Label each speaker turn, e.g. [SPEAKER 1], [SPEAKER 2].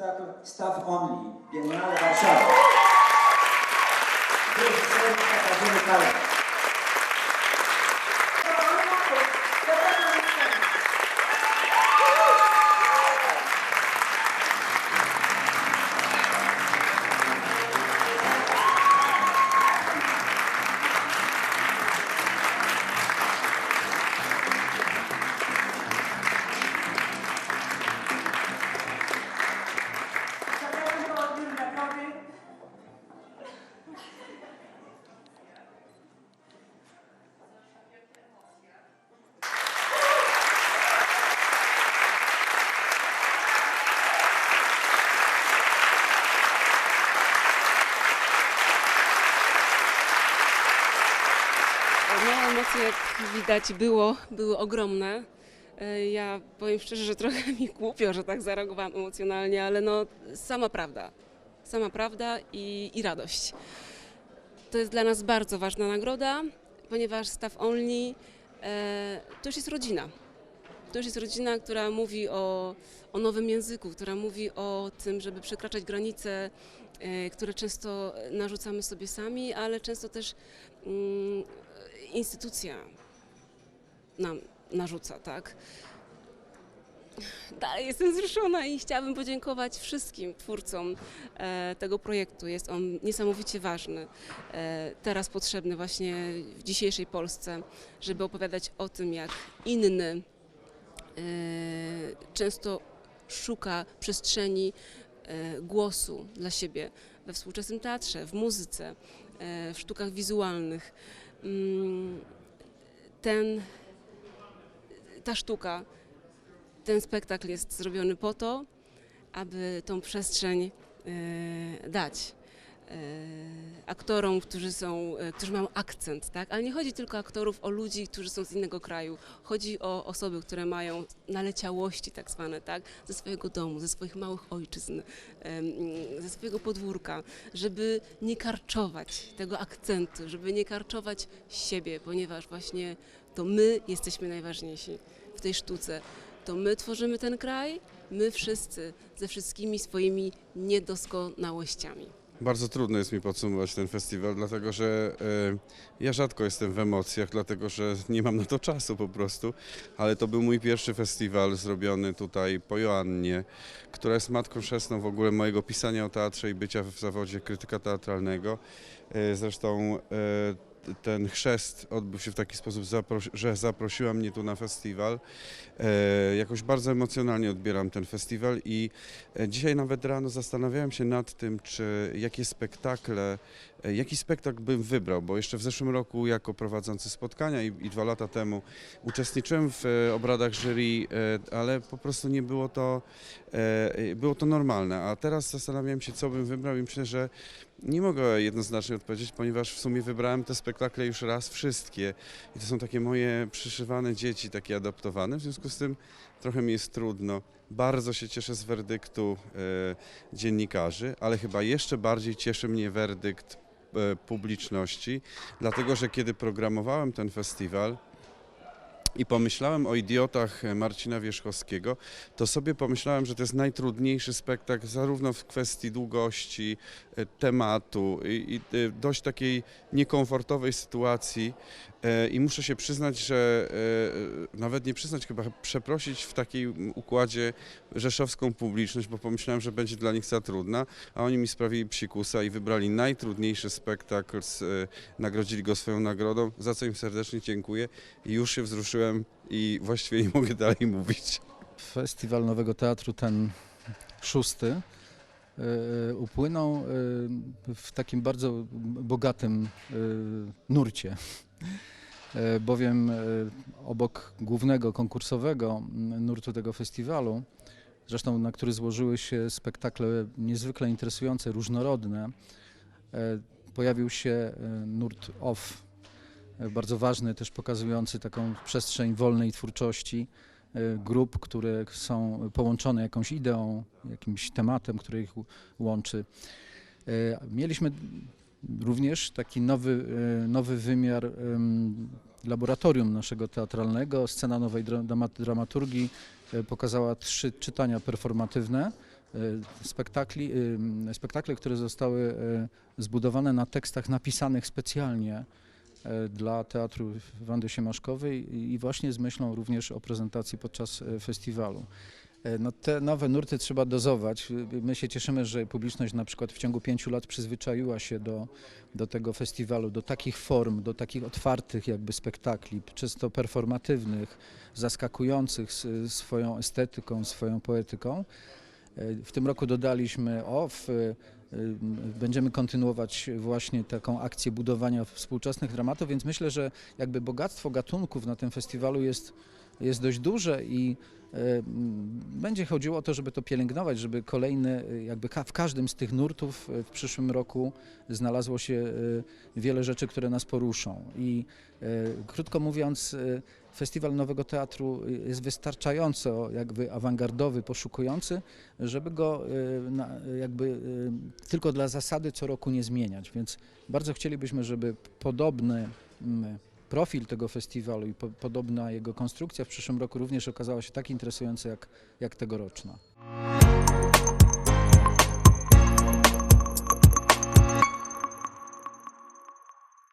[SPEAKER 1] spektakl Staff Only, Biennale Warszawa. Reżyserem
[SPEAKER 2] No, emocje, jak widać, było, były ogromne. E, Ja powiem szczerze, że trochę mi głupio, że tak zareagowałam emocjonalnie, ale no, sama prawda. Sama prawda i, i radość. To jest dla nas bardzo ważna nagroda, ponieważ Staff Only e, to już jest rodzina. To już jest rodzina, która mówi o, o nowym języku, która mówi o tym, żeby przekraczać granice, e, które często narzucamy sobie sami, ale często też mm, instytucja nam narzuca, tak? Dalej jestem wzruszona i chciałabym podziękować wszystkim twórcom e, tego projektu. Jest on niesamowicie ważny, e, teraz potrzebny właśnie w dzisiejszej Polsce, żeby opowiadać o tym, jak inny e, często szuka przestrzeni e, głosu dla siebie we współczesnym teatrze, w muzyce, e, w sztukach wizualnych. Mm, Ten, ta sztuka, ten spektakl jest zrobiony po to, aby tą przestrzeń e, dać aktorom, którzy są, e, którzy mają akcent, tak? Ale nie chodzi tylko o aktorów, o ludzi, którzy są z innego kraju. Chodzi o osoby, które mają naleciałości tak zwane, tak? Ze swojego domu, ze swoich małych ojczyzn, ze swojego podwórka, żeby nie karczować tego akcentu, żeby nie karczować siebie, ponieważ właśnie to my jesteśmy najważniejsi w tej sztuce. To my tworzymy ten kraj, my wszyscy, ze wszystkimi swoimi niedoskonałościami.
[SPEAKER 3] Bardzo trudno jest mi podsumować ten festiwal, dlatego że e, ja rzadko jestem w emocjach, dlatego że nie mam na to czasu po prostu, ale to był mój pierwszy festiwal zrobiony tutaj po Joannie, która jest matką chrzestną w ogóle mojego pisania o teatrze i bycia w zawodzie krytyka teatralnego. E, zresztą e, ten chrzest odbył się w taki sposób, że zaprosiła mnie tu na festiwal. E, jakoś bardzo emocjonalnie odbieram ten festiwal i e, dzisiaj nawet rano zastanawiałem się nad tym, czy jakie spektakle, jaki spektakl bym wybrał, bo jeszcze w zeszłym roku jako prowadzący spotkania i, i dwa lata temu uczestniczyłem w e, obradach jury, e, ale po prostu nie było to, e, było to normalne, a teraz zastanawiałem się, co bym wybrał i myślę, że nie mogę jednoznacznie odpowiedzieć, ponieważ w sumie wybrałem te spektakle już raz wszystkie. I to są takie moje przyszywane dzieci, takie adoptowane, w związku z tym trochę mi jest trudno. Bardzo się cieszę z werdyktu e, dziennikarzy, ale chyba jeszcze bardziej cieszy mnie werdykt e, publiczności, dlatego że kiedy programowałem ten festiwal, i pomyślałem o idiotach Marcina Wierzchowskiego, to sobie pomyślałem, że to jest najtrudniejszy spektakl zarówno w kwestii długości, e, tematu i, e, dość takiej niekomfortowej sytuacji. E, I muszę się przyznać, że e, nawet nie przyznać, chyba przeprosić w takim układzie rzeszowską publiczność, bo pomyślałem, że będzie dla nich za trudna, a oni mi sprawili psikusa i wybrali najtrudniejszy spektakl, e, nagrodzili go swoją nagrodą, za co im serdecznie dziękuję. I już się wzruszyłem i właściwie nie mogę dalej mówić.
[SPEAKER 4] Festiwal Nowego Teatru, ten szósty, y, upłynął y, w takim bardzo bogatym nurcie. Y, Bowiem y, obok głównego konkursowego mm, nurtu tego festiwalu, zresztą na który złożyły się spektakle niezwykle interesujące, różnorodne, y, pojawił się nurt off, bardzo ważny, też pokazujący taką przestrzeń wolnej twórczości grup, które są połączone jakąś ideą, jakimś tematem, który ich łączy. Mieliśmy również taki nowy, y, nowy wymiar ym, laboratorium naszego teatralnego. Scena nowej dra- dramat- dramaturgii y, pokazała trzy czytania performatywne e, spektakli, e, spektakle, które zostały e, zbudowane na tekstach napisanych specjalnie e, dla Teatru Wandy Siemaszkowej i właśnie z myślą również o prezentacji podczas e, festiwalu. E, No te nowe nurty trzeba dozować. My się cieszymy, że publiczność na przykład w ciągu pięciu lat przyzwyczaiła się do, do tego festiwalu, do takich form, do takich otwartych jakby spektakli, często performatywnych, zaskakujących swoją estetyką, swoją poetyką. E, W tym roku dodaliśmy OFF, e, będziemy kontynuować właśnie taką akcję budowania współczesnych dramatów, więc myślę, że jakby bogactwo gatunków na tym festiwalu jest, jest dość duże i e, będzie chodziło o to, żeby to pielęgnować, żeby kolejny, e, jakby w każdym z tych nurtów e, w przyszłym roku znalazło się wiele rzeczy, które nas poruszą. I krótko mówiąc, Festiwal Nowego Teatru jest wystarczająco jakby awangardowy, poszukujący, żeby go jakby tylko dla zasady co roku nie zmieniać. Więc bardzo chcielibyśmy, żeby podobny mm, profil tego festiwalu i po, podobna jego konstrukcja w przyszłym roku również okazała się tak interesująca jak, jak tegoroczna.